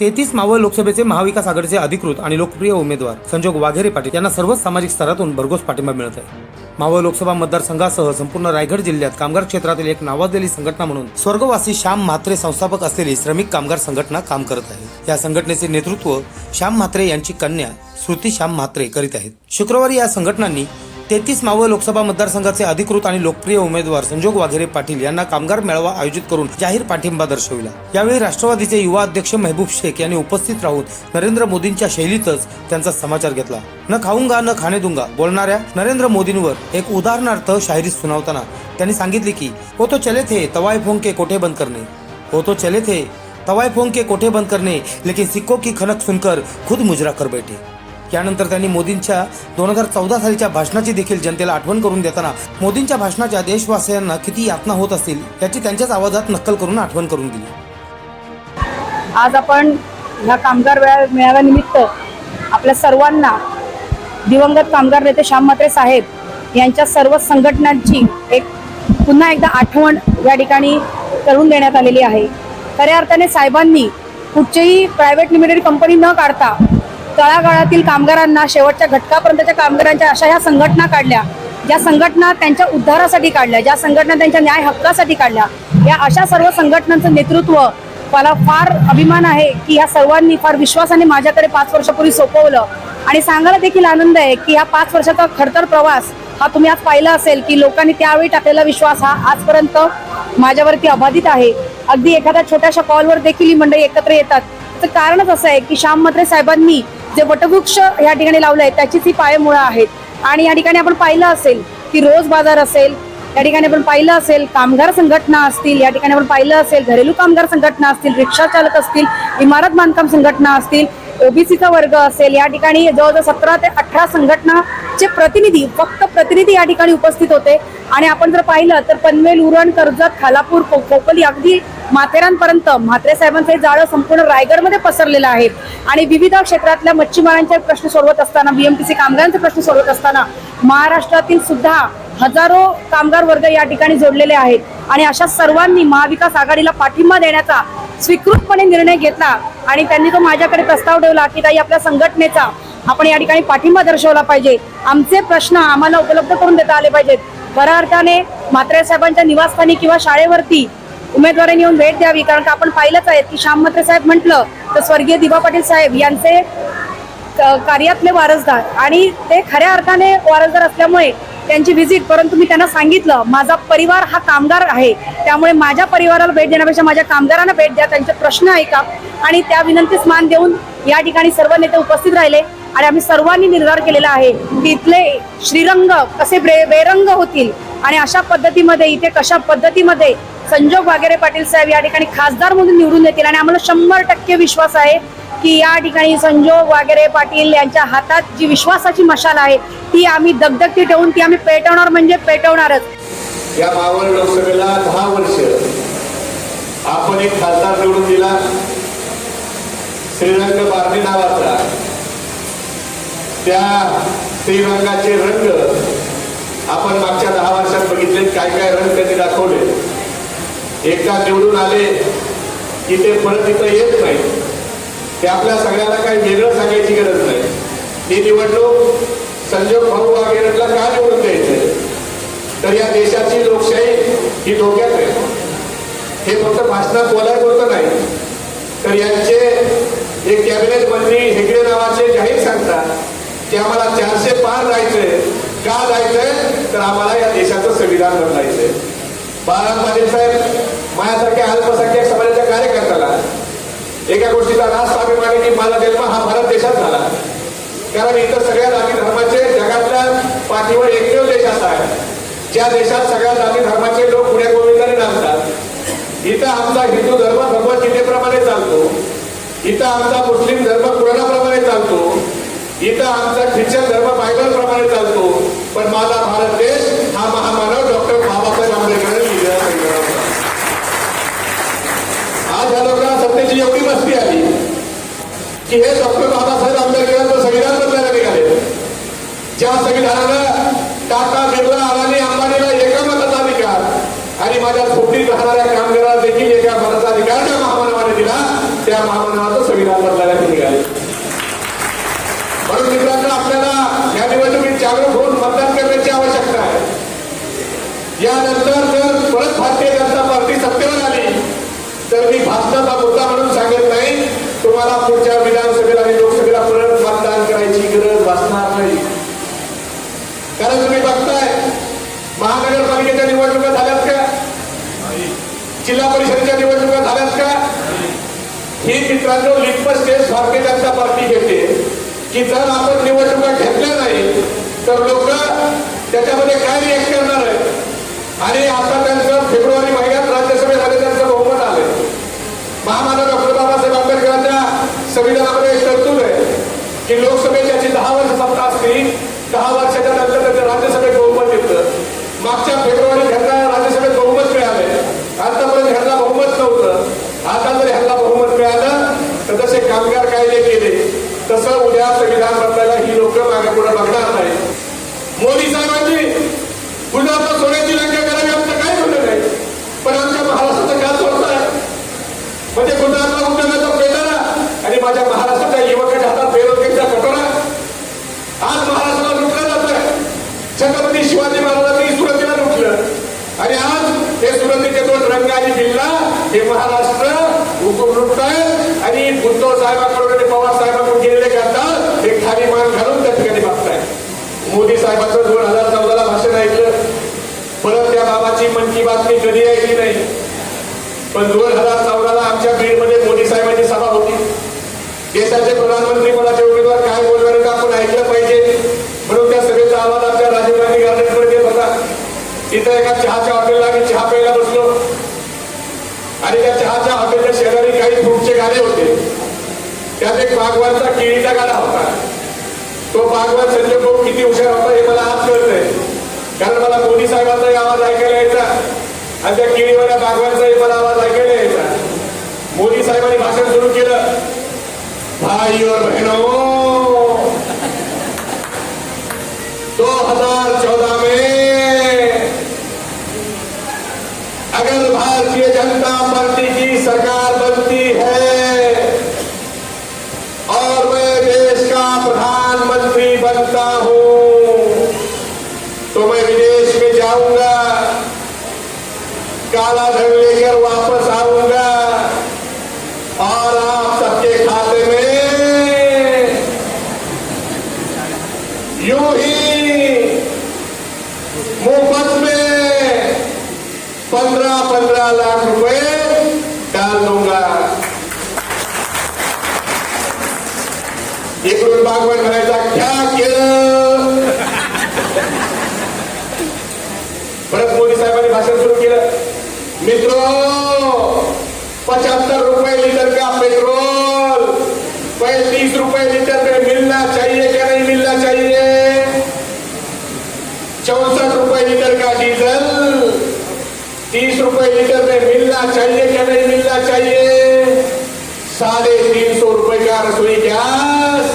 तेहतीस मावळ लोकसभेचे महाविकास आघाडीचे अधिकृत आणि लोकप्रिय उमेदवार संजोग वाघेरे पाटील यांना सर्वच सामाजिक स्तरातून भरघोस पाठिंबा मिळत आहे. मावळ लोकसभा मतदारसंघासह संपूर्ण रायगड जिल्ह्यात कामगार क्षेत्रातील एक नावाजलेली संघटना म्हणून स्वर्गवासी श्याम म्हात्रे संस्थापक असलेली श्रमिक कामगार संघटना काम करत आहे. या संघटनेचे नेतृत्व श्याम म्हात्रे यांची कन्या श्रुती श्याम म्हात्रे करीत आहेत. शुक्रवारी या संघटनांनी तेहतीस मावळ लोकसभा मतदारसंघाचे अधिकृत आणि लोकप्रिय उमेदवार संजोग वाघेरे पाटील यांना कामगार मेळावा आयोजित करून जाहीर पाठिंबा दर्शविला. यावेळी राष्ट्रवादीचे युवा अध्यक्ष महबूब शेख यांनी उपस्थित राहून नरेंद्र मोदींच्या शैलीतच त्यांचा समाचार घेतला. न खाऊंगा न खाणे दूंगा बोलणाऱ्या नरेंद्र मोदींवर एक उदाहरणार्थ शाहिरी सुनावताना त्यांनी सांगितले की हो तो चले थे तवाय फोंके कोठे बंद करणे. हो तो चले थे तवाय फोंग के कोठे बंद करणे लेकिन सिक्को की खनक सुनकर खुद मुजरा कर बैठे. त्यानंतर त्यांनी मोदींच्या दोन हजार चौदा सालीच्या भाषणाची देखील जनतेला आठवण करून देताना मोदींच्या भाषणाच्या देशवासियांना किती यातना होत असतील याची त्यांच्याच आवाजात नक्कल करून आठवण करून दिली. आज आपण ह्या कामगार वेळा मेळाव्यानिमित्त आपल्या सर्वांना दिवंगत कामगार नेते श्याम म्हात्रे साहेब यांच्या सर्व संघटनांची एक पुन्हा एकदा आठवण या ठिकाणी करून देण्यात आलेली आहे. खऱ्या अर्थाने साहेबांनी कुठचेही प्रायव्हेट लिमिटेड कंपनी न काढता तळागाळातील कामगारांना शेवटच्या घटकापर्यंतच्या कामगारांच्या अशा ह्या संघटना काढल्या. ज्या संघटना त्यांच्या उद्धारासाठी काढल्या ज्या संघटना त्यांच्या न्याय हक्कासाठी काढल्या या अशा सर्व संघटनांचं नेतृत्व मला फार अभिमान आहे की या सर्वांनी फार विश्वासाने माझ्याकडे पाच वर्षापूर्वी सोपवलं. आणि सांगायला देखील आनंद आहे की हा पाच वर्षाचा खडतर प्रवास हा तुम्ही आज पाहिला असेल की लोकांनी त्यावेळी टाकलेला विश्वास हा आजपर्यंत माझ्यावरती अबाधित आहे. अगदी एखाद्या छोट्याशा कॉलवर देखील ही मंडळी एकत्र येतात. तर कारणच असं आहे की श्याम म्हात्रे साहेबांनी जे वटवृक्ष या ठिकाणी लावलं आहे त्याचीच ही पायमुळं आहेत. आणि या ठिकाणी आपण पाहिलं असेल की रोज बाजार असेल या ठिकाणी आपण पाहिलं असेल कामगार संघटना असतील या ठिकाणी आपण पाहिलं असेल घरेलू कामगार संघटना असतील रिक्षा चालक असतील इमारत बांधकाम संघटना असतील ओबीसीचा वर्ग असेल या ठिकाणी जवळजवळ सतरा ते अठरा संघटनाचे प्रतिनिधी फक्त प्रतिनिधी या ठिकाणी उपस्थित होते. आणि आपण जर पाहिलं तर पनवेल उरण कर्जत खालापूर को- कोकली अगदी माथेरानपर्यंत म्हात्रे साहेबांचं हे जाळं संपूर्ण रायगडमध्ये पसरलेलं आहे. आणि विविध क्षेत्रातल्या मच्छीमारांचे प्रश्न सोडवत असताना बीएमटीसी कामगारांचे प्रश्न सोडवत असताना महाराष्ट्रातील सुद्धा हजारो कामगार वर्ग या ठिकाणी जोडलेले आहेत. आणि अशा सर्वांनी महाविकास आघाडीला पाठिंबा देण्याचा स्वीकृतपणे निर्णय घेतला आणि त्यांनी तो माझ्याकडे प्रस्ताव ठेवला की ताई आपल्या संघटनेचा आपण या ठिकाणी पाठिंबा दर्शवला पाहिजे. आमचे प्रश्न आम्हाला उपलब्ध करून देता आले पाहिजेत. खऱ्या अर्थाने म्हात्रे साहेबांच्या निवासस्थानी किंवा शाळेवरती उमेदवारांनी येऊन भेट द्यावी कारण का आपण पाहिलंच आहे. की श्याम म्हात्रे साहेब म्हटलं तर स्वर्गीय दिबा पाटील साहेब यांचे कार्यातले वारसदार आणि ते खऱ्या अर्थाने वारसदार असल्यामुळे त्यांची व्हिजिट परंतु मी त्यांना सांगितलं माझा परिवार हा कामगार आहे. त्यामुळे माझ्या परिवाराला भेट देण्यापेक्षा माझ्या कामगारांना भेट द्या. त्यांचे प्रश्न ऐका. आणि त्या विनंतीस मान देऊन या ठिकाणी सर्व नेते उपस्थित राहिले. आणि आम्ही सर्वांनी निर्धार केलेला आहे की इथले श्रीरंग कसे बे- बेरंग होतील? आणि अशा पद्धतीमध्ये इथे कशा पद्धतीमध्ये संजोग वागेरे पाटील साहेब या ठिकाणी खासदार म्हणून निवडून येतील? आणि आम्हाला शंभर टक्के विश्वास आहे की या ठिकाणी संजोग वगैरे पाटील यांच्या हातात जी विश्वासाची मशाल आहे ती आम्ही दगदगती ठेवून ती आम्ही पेटवणार म्हणजे पेटवणारच. या मावळ लोकसभेला दहा वर्ष आपण एक खासदार निवडून दिला. श्रीरंग बारणे नावाचा. त्या श्रीरंगाचे रंग आपण मागच्या दहा वर्षात बघितले काय काय रंग त्यांनी दाखवले. एकदा निवडून आले की ते परत इथं येत नाही ते आपल्या सगळ्यांना काही वेगळं सांगायची गरज नाही. ही निवडणूक संजोग भाऊ वगैरेला का निवडून द्यायचंय? तर या देशाची लोकशाही ही धोक्यात आहे. हे फक्त भाषणात होतं नाही. तर यांचे एक कॅबिनेट मंत्री हेगडे नावाचे जाहीर सांगतात की आम्हाला चारशे पार जायचंय. का जायचंय? तर आम्हाला या देशाचं संविधान बदलायचंय बाळा पाटील साहेब माझ्यासारख्या अल्पसंख्याक समाजाच्या कार्यकर्त्याला एका गोष्टीचा रास स्वाभिमान आहे की माझा जन्म हा भारत देशात झाला. कारण इतर सगळ्या जाती धर्माचे जगातल्या पाठीवर एकमेव देश असा आहे. ज्या देशात सगळ्या जाती धर्माचे लोक पुण्या गोविंदाने नाचतात इथं आमचा हिंदू धर्म भगवद्गीतेप्रमाणे चालतो. इथं आमचा मुस्लिम धर्म कुराणाप्रमाणे चालतो. इथं आमचा ख्रिश्चन धर्म बायबलप्रमाणे चालतो. पण माझा भारत देश हा महामानव डॉक्टर बाबासाहेब आंबेडकरांनी लिहिलेला संविधान होता. आज या लोकांना सत्तेची एवढी मस्ती आली की हे डॉक्टर बाबासाहेब आंबेडकरांचं संविधान बदलायला निघाले. ज्या संविधानानं टाटा बिर्ला अदानी अंबानीला एका मताचा अधिकार आणि माझ्या झोपडीत राहणाऱ्या कामगाराला देखील एका मताचा अधिकार त्या महामानवाने दिला त्या महामानवाचं संविधान संविधान बदलायला ते निघाले. म्हणून मित्रांनो आपल्याला या निवडणुकीत जागरूक होऊन मतदान करण्याची आवश्यकता आहे. यानंतर जर परत भारतीय जनता पार्टी सत्तेवर आली तर मी भाजपाचा मुद्दा म्हणून सांगत नाही. तुम्हाला पुढच्या विधानसभेला आणि लोकसभेला परत मतदान करायची गरज भासणार नाही. कारण तुम्ही बघताय महानगरपालिकेच्या निवडणुका झाल्यात का? जिल्हा परिषदेच्या निवडणुका झाल्यात का? ही मित्रांनो litmus taste Bharatiya Janata party घेते की जर आपण निवडणुका घेतल्या नाही तर लोक त्याच्यामध्ये काय रिएक्ट करणार आहे आणि आता त्यांचं जसे कायदे केले. तसं उद्या संविधान बदलायला ही लोक मागे पुढे बघणार नाही मोदी साहेबांनी पुन्हा सोन्याची लंका करावी आमचं काय म्हणणं नाही? पण आमच्या महाराष्ट्राचं का आहे म्हणजे गुजरातला उद्योगाचा पेटारा आणि माझ्या महाराष्ट्राच्या युवकाच्या हातात बेरोजगारीचा कटोरा. आज महाराष्ट्राला लुटलं आहे छत्रपती शिवाजी महाराजांनी सुरतीला लुटलं. आणि आज हे सुरतीचे दोन रंग आणि जिल्हा हे महाराष्ट्र हुकूम लुटत आहे उद्धव साहेबांकडून आणि पवार साहेबांकडून गेलेले करतात हे खाली मान घालून त्या ठिकाणी बघतायत मोदी साहेबांचं दोन हजार चौदाला भाषण ऐकलं. परत त्या बाबाची मन की बात मी कधी ऐकली नाही. पण दोन हजार चौदाला आमच्या बीडमध्ये मोदी साहेबांची सभा होती. देशाचे प्रधानमंत्री पदाचे उमेदवार काय बोलणार का आपण ऐकलं पाहिजे. म्हणून त्या सभेचा आवाज आमच्या राजीव गांधी गार्डनमध्ये होता. तिथं एका चहाच्या हॉटेलला आम्ही चहा प्यायला बसलो. आणि त्या चहाच्या हॉटेलच्या शेजारी काही फ्रूटचे गाणे होते. त्यात एक बागवानचा केळीचा गाडा होता. तो बागवान संजय भाऊ किती हुशार होता हे मला आज कळतंय. कारण मला मोदी साहेबांचाही आवाज ऐकायला यायचा. आणि त्या केळीवाल्या बागवानचाही मला आवाज ऐकायला यायचा. मोदी साहेबांनी भाषण सुरू केलं. भाई और बहनो विदेश में जाऊँगा, काला धन लेकर वापस आऊँगा, और आप सबके खाते में यूँ ही मुफ़्त में पंद्रह पंद्रह लाख रुपए डाल दूँगा। इकडून बागवान म्हणायचा क्या केलं परत मोदी साहेबांनी भाषण सुरू केलं. मित्रो, पचहत्तर रुपए लीटर का पेट्रोल? पैंतीस रुपए लीटर में मिलना चाहिए क्या नहीं मिलना चाहिए? चौसठ रुपए लीटर का डीजल? तीस रुपए लीटर में मिलना चाहिए क्या नहीं मिलना चाहिए? साढ़े तीन सौ रुपए का रसोई गैस?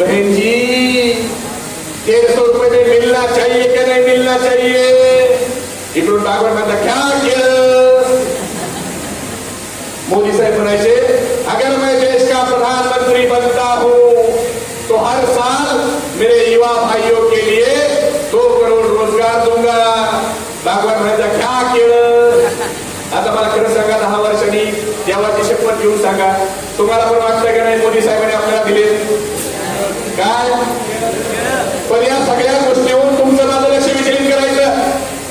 बहन जी डेढ़ सौ रुपए में मिलना चाहिए कि नहीं मिलना चाहिए? इकडून बागवण म्हणता क्या केलं मोदी साहब म्हणायचे अगर मैं देश का प्रधानमंत्री बनता हूं तो हर साल मेरे युवा भाइयों के लिए दो करोड़ रोजगार दूंगा बागवान म्हणायचा क्या केलं आता मला खरं सांगा दहा वर्षांनी देवाची शपथ घेऊन सांगा तुम्हाला पण वाटतं का नाही मोदी साहेबांनी आपल्याला दिले काय पण या सगळ्या गोष्टीवर तुमचं माझं लक्ष विचलित करायचं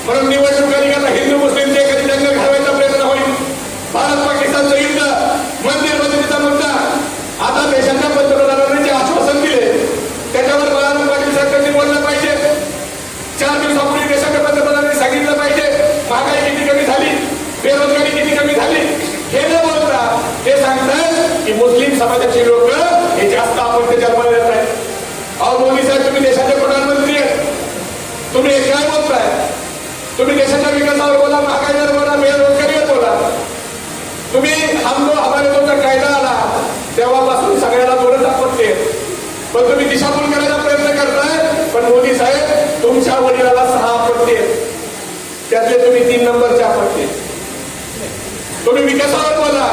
म्हणून निवडणुका निघाला हिंदू मुस्लिमचे कधी दंग घालवायचा प्रयत्न होईल भारत पाकिस्तानचं युद्ध मंदिर मंदिरचा मुद्दा आता देशाच्या पंतप्रधानांनी जे आश्वासन दिले त्याच्यावर बळाराम पाटील साहेबांनी बोललं पाहिजे चार दिवसापूर्वी देशाच्या पंतप्रधानांनी सांगितलं पाहिजे महागाई किती कमी झाली बेरोजगारी किती कमी झाली हे न बोलता ते सांगतात की मुस्लिम समाजाचे लोक हे जास्त आपण ते जन्माला देत आहेत अहो मोदी साहेब तुम्ही देशाचे प्रधानमंत्री आहेत तुम्ही हे तुम्ही देशाच्या विकासावर बोला महागाईवर बोला बेरोजगारीवर बोला. तुम्ही हम दो हमारे दोचा कायदा आला तेव्हापासून सगळ्याला दोनच आपत्ती पण तुम्ही दिशाभूल करायचा प्रयत्न करताय पण मोदी साहेब तुमच्या वडिलाला सहा आपत्ती त्यातले तुम्ही तीन नंबरचे आपत्ती तुम्ही विकासावर बोला.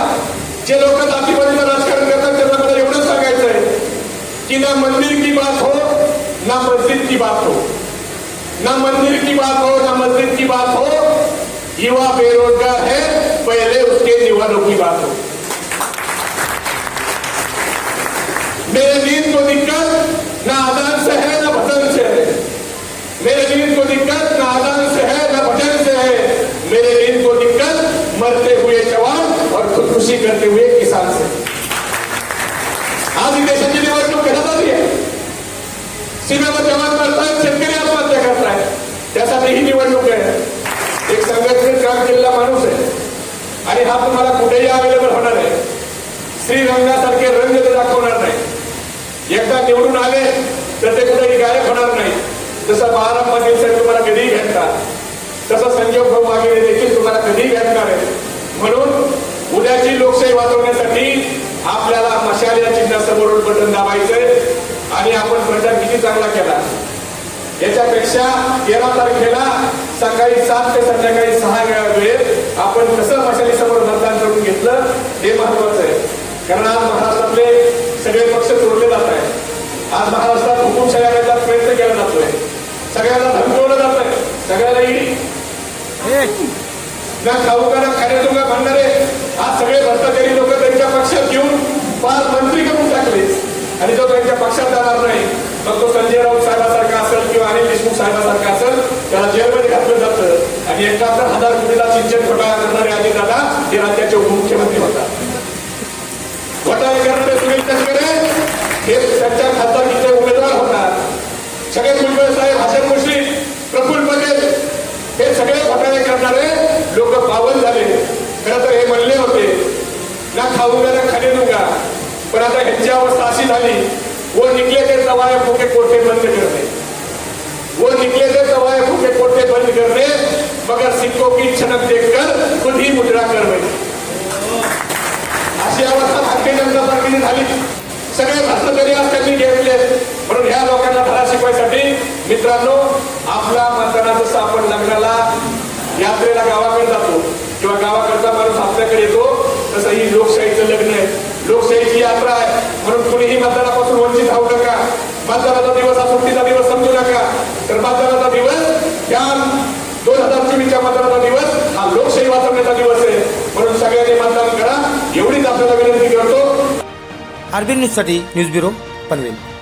जे लोक जातीवादीचं राजकारण करतात त्यांना मला एवढंच सांगायचंय की ना मंदिर की बात हो ना मस्जिद की बात हो. ना मंदिर की बात हो, ना मस्जिद की बात हो, युवा बेरोजगार है, पहले उसके दीवानों की बात हो। मेरे नींद को दिक्कत, ना आदान से है, ना भजन से है। मेरे नींद को दिक्कत, ना आदान से है, ना भजन से है। मेरे नींद को दिक्कत, मरते हुए जवान और खुदकुशी करते हुए किसान से। आज ही माणूस आहे. आणि हा तुम्हाला कुठेही अवेलेबल होणार आहे श्रीरंगासारखे रंग ते दाखवणार नाही. एकदा निवडून आले तर ते कुठेही गायब होणार नाही. जसं बाराम साहेब तुम्हाला कधीही घेतात तसं संजय भाऊ वाघेरे देखील तुम्हाला कधीही भेटणार आहे म्हणून उद्याची लोकशाही वाचवण्यासाठी आपल्याला मशाल या चिन्हासमोरून बटन दाबायचंय. आणि आपण प्रचार किती चांगला केला. याच्यापेक्षा तेरा तारखेला सकाळी सात ते संध्याकाळी सहा वेळा वेळेत आपण कसं मशाली समोर मतदान करून घेतलं हे महत्वाचं आहे. कारण आज महाराष्ट्रातले सगळे पक्ष तोडले जात आहेत. आज महाराष्ट्रात हुकुमशाही आणण्याचा प्रयत्न केला जातोय. सगळ्यांना धमकवलं जात आहे. सगळ्याला ईडी ना खाऊकाना म्हणणार आहे आज सगळे भ्रष्टाचारी लोक त्यांच्या पक्षात घेऊन पाच मंत्री करून टाकले. आणि जो त्यांच्या पक्षात जाणार नाही मग तो संजय राऊत साहेबासारखा असेल किंवा अनिल देशमुख साहेबांसारखं असेल त्याला जेलमध्ये घातलं जातं. आणि एकाहत्तर हजार कोटीला सिंचन घोटाळा करणारे अजित दादा हे राज्याचे उपमुख्यमंत्री होतात. घोटाळे करणारे सुनील तटकरे. हे त्यांच्या खासदारकीचे उमेदवार होतात सगळे भुजबळ साहेब हसन मुश्रीफ प्रफुल्ल पटेल हे सगळे घोटाळे करणारे लोक पावन झाले. खरं तर हे म्हणले होते ना खाऊ द्या ना खाली दुगा पण आता ह्यांची अवस्था अशी झाली. व निघले ते सवाय फुके कोठे बंद करते निकले थे सवाए फूके कोटे बंद करने मगर सिक्कों की छनक देखकर खुद ही मुद्रा कर बैठे अशी अवस्था भारतीय जनता पार्टीने झाली. सगळे भ्रष्टाचारी आज त्यांनी घेतले. म्हणून ह्या लोकांना धडा शिकवायसाठी मित्रांनो आपला मतदाना जसं आपण लग्नाला यात्रेला गावाकडे जातो. किंवा गावाकडचा माणूस आपल्याकडे येतो तसं ही लोकशाहीचं लग्न आहे. लोकशाहीची यात्रा आहे. म्हणून कुणीही मतदानापासून वंचित राहू नका. बाजाराचा दिवस हा सुट्टीचा दिवस समजू नका. तर बाजाराचा दिवस या दोन हजार चोवीसच्या मतदानाचा दिवस हा लोकशाही वाचवण्याचा दिवस आहे. म्हणून सगळ्यांनी मतदान करा. एवढीच आपल्याला विनंती करतो. आरबी न्यूजसाठी न्यूज ब्युरो पनवेल.